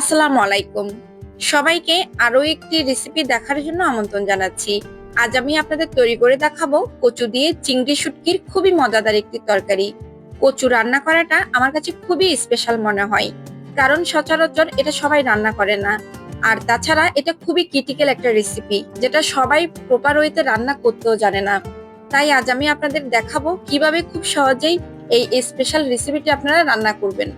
আসসালামু আলাইকুম। সবাইকে আরও একটি রেসিপি দেখার জন্য আমন্ত্রণ জানাচ্ছি। আজ আমি আপনাদের তৈরি করে দেখাবো কচু দিয়ে চিংড়ি শুটকির খুবই মজাদার একটি তরকারি। কচু রান্না করাটা আমার কাছে খুবই স্পেশাল মনে হয়, কারণ সচরাচর এটা সবাই রান্না করে না। আর তাছাড়া এটা খুবই ক্রিটিক্যাল একটা রেসিপি যেটা সবাই প্রপার ওয়েতে রান্না করতেও জানে না। তাই আজ আমি আপনাদের দেখাবো কীভাবে খুব সহজেই এই স্পেশাল রেসিপিটি আপনারা রান্না করবেন।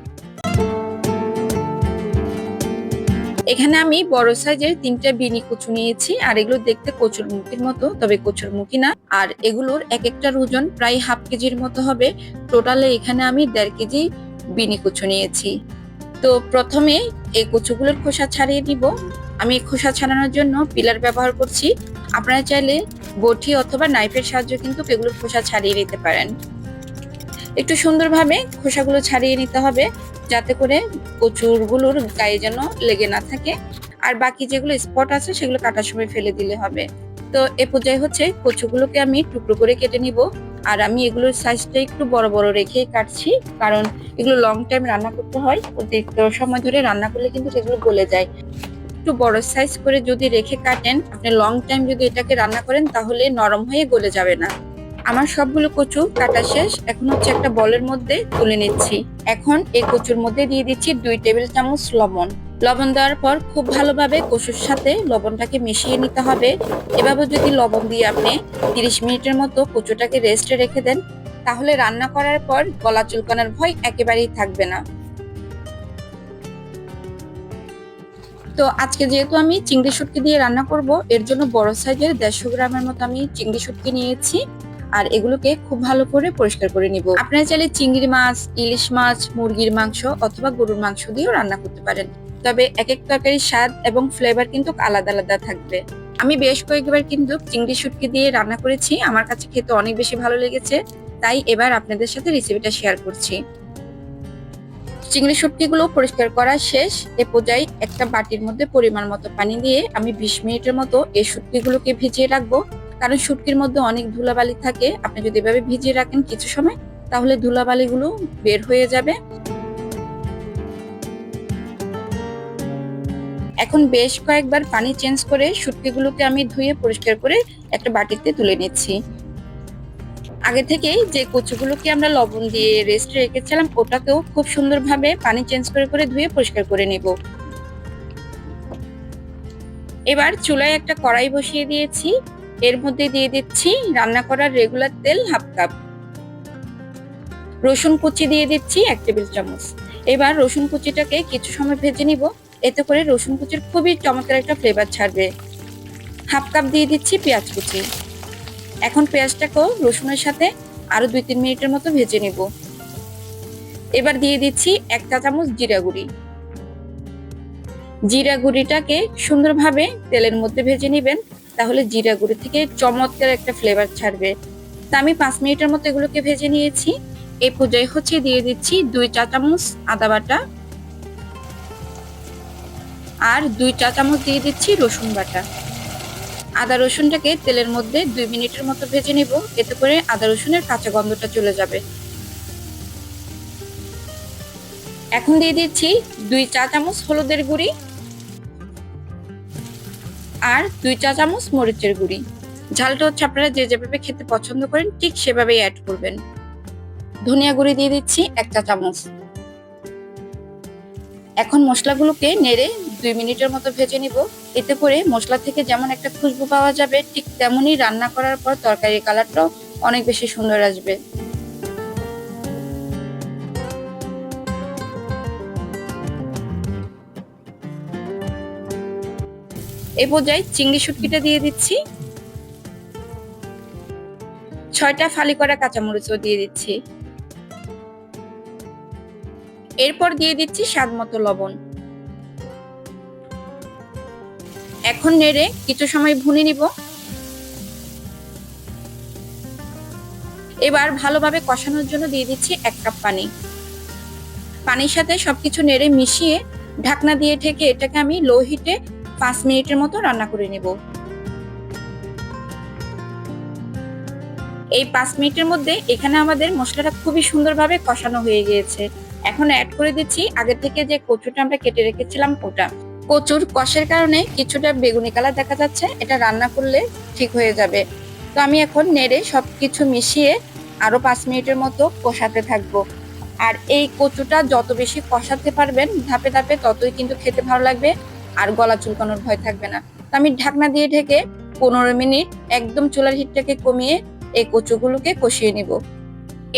এখানে আমি বড় সাইজের তিনটা বিনি কচু নিয়েছি, আর এগুলো দেখতে কচুর মুখির মতো, তবে কচুর মুখি না। আর এগুলোর এক একটার ওজন প্রায় হাফ কেজির মতো হবে। টোটালে এখানে আমি দেড় কেজি বিনি কচু নিয়েছি। তো প্রথমে এই কচুগুলোর খোসা ছাড়িয়ে নিব। আমি খোসা ছাড়ানোর জন্য পিলার ব্যবহার করছি। আপনারা চাইলে বটি অথবা নাইফের সাহায্যে কিন্তু এগুলোর খোসা ছাড়িয়ে নিতে পারেন। একটু সুন্দরভাবে খোসাগুলো ছাড়িয়ে নিতে হবে, যাতে করে কচুরগুলোর গায়ে যেন লেগে না থাকে। আর বাকি যেগুলো স্পট আছে, সেগুলো কাটার সময় ফেলে দিলে হবে। তো এ পর্যায়ে হচ্ছে কচুগুলোকে আমি টুকরো করে কেটে নিব। আর আমি এগুলোর সাইজটা একটু বড় বড় রেখেই কাটছি, কারণ এগুলো লং টাইম রান্না করতে হয়। অতিরিক্ত সময় ধরে রান্না করলে কিন্তু সেগুলো গলে যায়। একটু বড় সাইজ করে যদি রেখে কাটেন, আপনি লং টাইম যদি এটাকে রান্না করেন, তাহলে নরম হয়ে গলে যাবে না। আমার সবগুলো কচু কাটা শেষ। এখন হচ্ছে একটা বলের মধ্যে তুলে নিচ্ছি। এখন এই কচুর মধ্যে দিয়ে দিচ্ছি দুই টেবিল চামচ লবণ। লবণ দেওয়ার পর খুব ভালোভাবে কচুর সাথে লবণটাকে মিশিয়ে নিতে হবে। এভাবে যদি লবণ দিয়ে আপনি তিরিশ মিনিটের মতো কচুটাকে রেস্টে রেখে দেন, তাহলে রান্না করার পর গলা চুলকানোর ভয় একেবারেই থাকবে না। তো আজকে যেহেতু আমি চিংড়ি শুটকি দিয়ে রান্না করব, এর জন্য বড় সাইজের দেড়শো গ্রামের মতো আমি চিংড়ি শুটকি নিয়েছি। আর এগুলোকে খুব ভালো করে পরিষ্কার করে নিব। আপনারা চাইলে চিংড়ি মাছ, ইলিশ মাছ, মুরগির মাংস অথবা গরুর মাংস দিয়েও রান্না করতে পারেন। তবে এক এক তরকারির স্বাদ এবং ফ্লেভার কিন্তু আলাদা আলাদা থাকবে। আমি বেশ কয়েকবার কিন্তু চিংড়ি শুটকি দিয়ে রান্না করেছি। আমার কাছে খেতে অনেক বেশি ভালো লেগেছে। তাই এবার আপনাদের সাথে রেসিপিটা শেয়ার করছি। চিংড়ি শুটকিগুলো পরিষ্কার করা শেষ। এ পর্যায়ে একটা বাটির মধ্যে পরিমাণ মতো পানি দিয়ে আমি বিশ মিনিটের মতো এই শুটকিগুলোকে ভিজিয়ে রাখব। কারণ শুটকির মধ্যে অনেক ধুলাবালি থাকে। আপনি যদি এভাবে ভিজিয়ে রাখেন কিছু সময়, তাহলে ধুলাবালিগুলো বের হয়ে যাবে। এখন বেশ কয়েকবার পানি চেঞ্জ করে শুটকিগুলোকে আমি ধুয়ে পরিষ্কার করে একটা বাটিতে তুলে নিচ্ছি। আগে থেকেই যে কচুগুলোকে আমরা লবণ দিয়ে রেস্টে রেখেছিলাম, ওটাকেও খুব সুন্দরভাবে পানি চেঞ্জ করে করে ধুয়ে পরিষ্কার করে নেব। এবার চুলায় একটা কড়াই বসিয়ে দিয়েছি। এর মধ্যে দিয়ে দিচ্ছি রান্না করার রেগুলার তেল হাফ কাপ রসুন কুচি দিয়ে দিচ্ছি এক টেবিল চামচ। এবার রসুন কুচিটাকে কিছু সময় ভেজে নিব। এতে করে রসুন কুচির খুবই চমৎকার একটা ফ্লেভার ছাড়বে। হাফ কাপ দিয়ে দিচ্ছি পেঁয়াজ কুচি। এখন পেঁয়াজটাকেও রসুনের সাথে আরও দুই তিন মিনিটের মতো ভেজে নিব। এবার দিয়ে দিচ্ছি এক চা চামচ জিরা গুঁড়ি। জিরা গুঁড়িটাকে সুন্দরভাবে তেলের মধ্যে ভেজে নেবেন, তাহলে জিরা গুঁড়ি থেকে চমৎকার একটা ফ্লেভার ছাড়বে। তা আমি পাঁচ মিনিটের মতো এগুলোকে ভেজে নিয়েছি। এই পর্যায়ে হচ্ছে দিয়ে দিচ্ছি দুই চা চামচ আদা বাটা আর দুই চা চামচ দিয়ে দিচ্ছি রসুন বাটা। আদা রসুনটাকে তেলের মধ্যে দুই মিনিটের মতো ভেজে নেব, এতে করে আদা রসুনের কাঁচা গন্ধটা চলে যাবে। এখন দিয়ে দিচ্ছি দুই চা চামচ হলুদের গুঁড়ি আর দুই চা চামচ মরিচের গুঁড়ি। ঝালটা হচ্ছে আপনারা যে যেভাবে খেতে পছন্দ করেন, ঠিক সেভাবেই অ্যাড করবেন। ধনিয়া গুঁড়ি দিয়ে দিচ্ছি এক চা চামচ। এখন মশলাগুলোকে নেড়ে দুই মিনিটের মতো ভেজে নিব। এতে করে মশলা থেকে যেমন একটা খুশবু পাওয়া যাবে, ঠিক তেমনই রান্না করার পর তরকারির কালারটাও অনেক বেশি সুন্দর আসবে। এ পর্যায়ে চিংড়ি শুটকিটা দিয়ে দিচ্ছি। ছয়টা ফালি করা কাঁচামরিচও দিয়ে দিচ্ছি। এরপর দিয়ে দিচ্ছি স্বাদ মতো লবণ। এখন নেড়ে কিছু সময় ভুনে নিব। এবার ভালোভাবে কষানোর জন্য দিয়ে দিচ্ছি এক কাপ পানি। পানির সাথে সবকিছু নেড়ে মিশিয়ে ঢাকনা দিয়ে ঢেকে এটাকে আমি লো হিটে পাঁচ মিনিটের মতো রান্না করে নেব। এই পাঁচ মিনিটের মধ্যে এখানে আমাদের মশলাটা খুবই সুন্দরভাবে কষানো হয়ে গিয়েছে। এখন অ্যাড করে দিচ্ছি আগে থেকে যে কচুটা আমরা কেটে রেখেছিলাম ওটা। কচুর কষের কারণে কিছুটা বেগুনি কালার দেখা যাচ্ছে, এটা রান্না করলে ঠিক হয়ে যাবে। তো আমি এখন নেড়ে সবকিছু মিশিয়ে আরও পাঁচ মিনিটের মতো কষাতে থাকব। আর এই কচুটা যত বেশি কষাতে পারবেন, ধাপে ধাপে ততই কিন্তু খেতে ভালো লাগবে। আর গলা চুলকানোর ভয় থাকবে না। তো আমি ঢাকনা দিয়ে ঢেকে পনেরো মিনিট একদম চুলার হিটটাকে কমিয়ে এই কচুগুলোকে কষিয়ে নিব।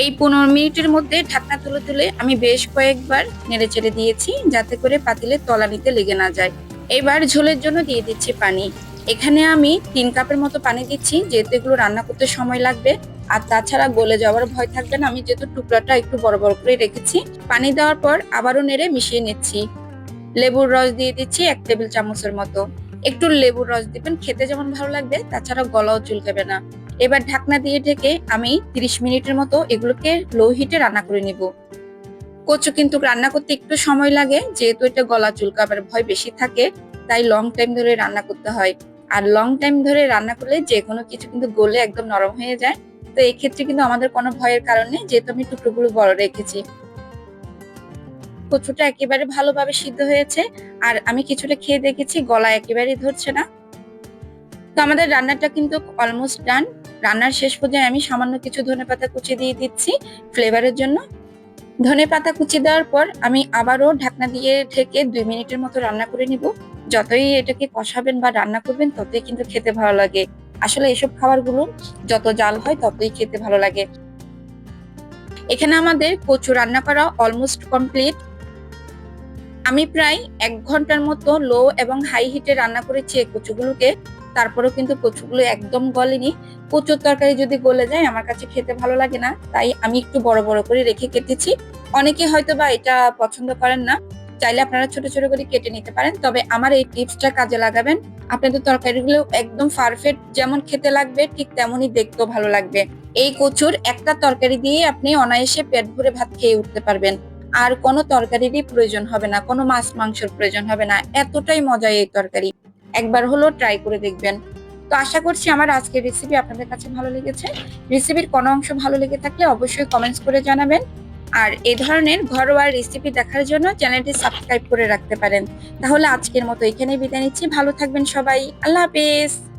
এই পনেরো মিনিটের মধ্যে ঢাকনা তুলে তুলে আমি বেশ কয়েকবার নেড়ে চেড়ে দিয়েছি যাতে করে পাতিলে তলানিতে লেগে না যায়। এবার ঝোলের জন্য দিয়ে দিচ্ছি পানি। এখানে আমি তিন কাপের মতো পানি দিচ্ছি, যেহেতু এগুলো রান্না করতে সময় লাগবে। আর তাছাড়া গলে যাওয়ার ভয় থাকবে না, আমি যেহেতু টুকরাটা একটু বড় বড় করে রেখেছি। পানি দেওয়ার পর আবারও নেড়ে মিশিয়ে নিচ্ছি। লেবুর রস দিয়ে দিচ্ছি এক টেবিল চামচের মতো। একটু লেবুর রস দিবেন, খেতে যেমন ভালো লাগবে তাছাড়া গলাও চুলকাবে না। এবার ঢাকনা দিয়ে ঢেকে আমি 30 মিনিটের মতো এগুলোকে লো হিটে রান্না করে নিব। কচু কিন্তু রান্না করতে একটু সময় লাগে, যেহেতু এটা গলা চুলকাবার ভয় বেশি থাকে, তাই লং টাইম ধরে রান্না করতে হয়। আর লং টাইম ধরে রান্না করলে যে কোনো কিছু কিন্তু গলে একদম নরম হয়ে যায়। তো এক্ষেত্রে কিন্তু আমাদের কোনো ভয়ের কারণে যেহেতু আমি টুকরোগুলো বড় রেখেছি। কচুটা একেবারে ভালোভাবে সিদ্ধ হয়েছে, আর আমি কিছুটা খেয়ে দেখেছি গলা একেবারেই ধরছে না। তো আমাদের রান্নাটা কিন্তু অলমোস্ট ডান রান্নার শেষ পর্যায়ে আমি সামান্য কিছু ধনেপাতা কুচি দিয়ে দিচ্ছি ফ্লেভারের জন্য। ধনেপাতা কুচি দেওয়ার পর আমি আবারও ঢাকনা দিয়ে ঢেকে দুই মিনিটের মতো রান্না করে নিব। যতই এটাকে কষাবেন বা রান্না করবেন, ততই কিন্তু খেতে ভালো লাগে। আসলে এসব খাবারগুলো যত জাল হয়, ততই খেতে ভালো লাগে। এখানে আমাদের কচু রান্না করা অলমোস্ট কমপ্লিট আমি প্রায় এক ঘণ্টার মতো লো এবং হাই হিটে রান্না করেছি এই কচুগুলোকে। তারপরেও কিন্তু কচুগুলো একদম গলেনি। কচুর তরকারি যদি গলে যায়, আমার কাছে খেতে ভালো লাগে না। তাই আমি একটু বড় বড় করে রেখে কেটেছি। অনেকে হয়তো বা এটা পছন্দ করেন না। চাইলে আপনারা ছোট ছোট করে কেটে নিতে পারেন। তবে আমার এই টিপসটা কাজে লাগাবেন। আপনাদের তরকারিগুলো একদম পারফেক্ট যেমন খেতে লাগবে, ঠিক তেমনই দেখতেও ভালো লাগবে। এই কচুর একটা তরকারি দিয়ে আপনি অনায়াসে পেট ভরে ভাত খেয়ে উঠতে পারবেন। আর কোনো তরকারিরই প্রয়োজন হবে না, কোনো মাছ মাংসর প্রয়োজন হবে না, এতটাই মজা এই তরকারি। একবার হলো ট্রাই করে দেখবেন। তো আশা করছি আমার আজকের রেসিপি আপনাদের কাছে ভালো লেগেছে। রেসিপির কোনো অংশ ভালো লেগে থাকলে অবশ্যই কমেন্টস করে জানাবেন। আর এই ধরনের ঘরোয়া রেসিপি দেখার জন্য চ্যানেলটি সাবস্ক্রাইব করে রাখতে পারেন। তাহলে আজকের মতো এখানেই বিদায় নিচ্ছি। ভালো থাকবেন সবাই। আল্লাহ হাফেজ।